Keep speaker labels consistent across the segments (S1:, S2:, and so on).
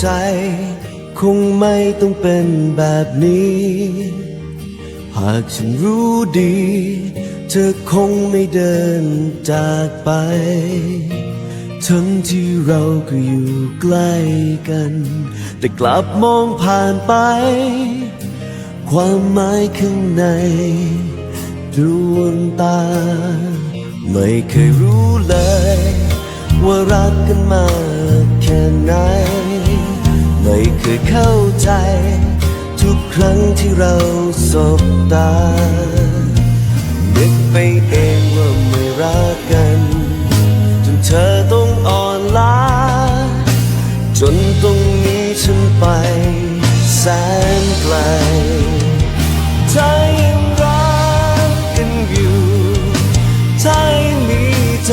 S1: ใจ คงไม่ต้องเป็นแบบนี้ หากฉันรู้ดี เธอคงไม่เดินจากไป ทั้งที่เราก็อยู่ใกล้กัน แต่กลับมองผ่านไป ความหมายข้างในดวงตา ไม่เคยรู้เลย ว่ารักกันมากแค่ไหน ยเข้าใจ ทุกครั้งที่เราสบตานึกไปเองว่าไม่รักกัน จนเธอต้องอ่อนล้า จนต้องหนีฉันไปแสนไกลถ้ายังรักกันอยู่ถ้ายังมีใจ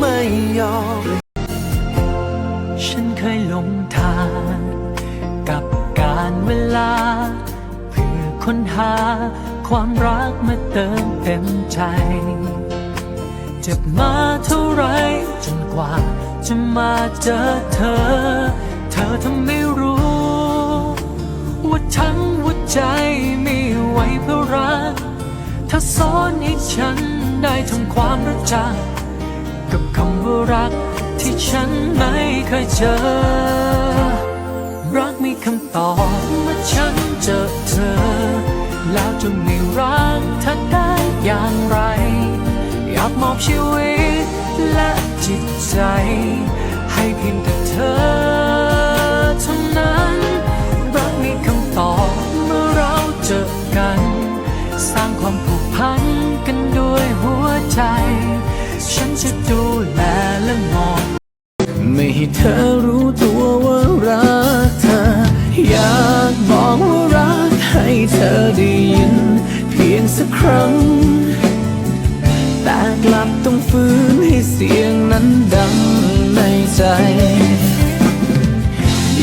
S1: ไม่ยอม
S2: ฉันเคยหลงทางกับการเวลา เพื่อค้นหาความรักมาเติมเต็มใจ เจ็บมาเท่าไรจนกว่า จะมาเจอเธอ เธอทำไม่รู้ ว่าทั้งหัวใจมีไว้เพื่อรักเธอสอนให้ฉันได้ทำความรู้จัก กับคำว่ารัก ที่ฉันไม่เคยเจอ รักมีคำตอบเมื่อฉันเจอเธอ แล้วจะม่รักเธอได้อย่างไร อยากมอบชีวิตและจิตใจ ให้เพียงแต่เธอเท่านั้น รักมีคำตอบเมื่อเราเจอกัน สร้างความผูกพันกันด้วยหัวใจ ฉันจะดูแลและมอง
S3: ไม่ให้เธอรู้ตัวว่ารักเธอ อยากบอกว่ารักให้เธอได้ยิน เพียงสักครั้ง แต่กลับต้องฝืนให้เสียงนั้นดังในใจ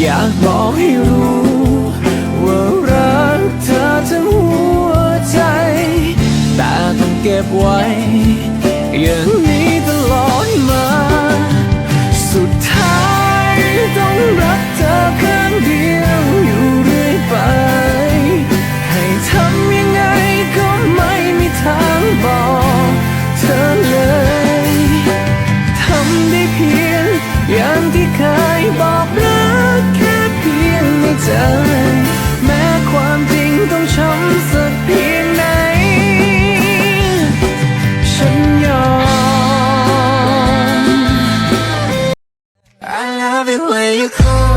S3: อยากบอกให้รู้ว่ารักเธอทั้งหัวใจ แต่ต้องเก็บไว้ way you come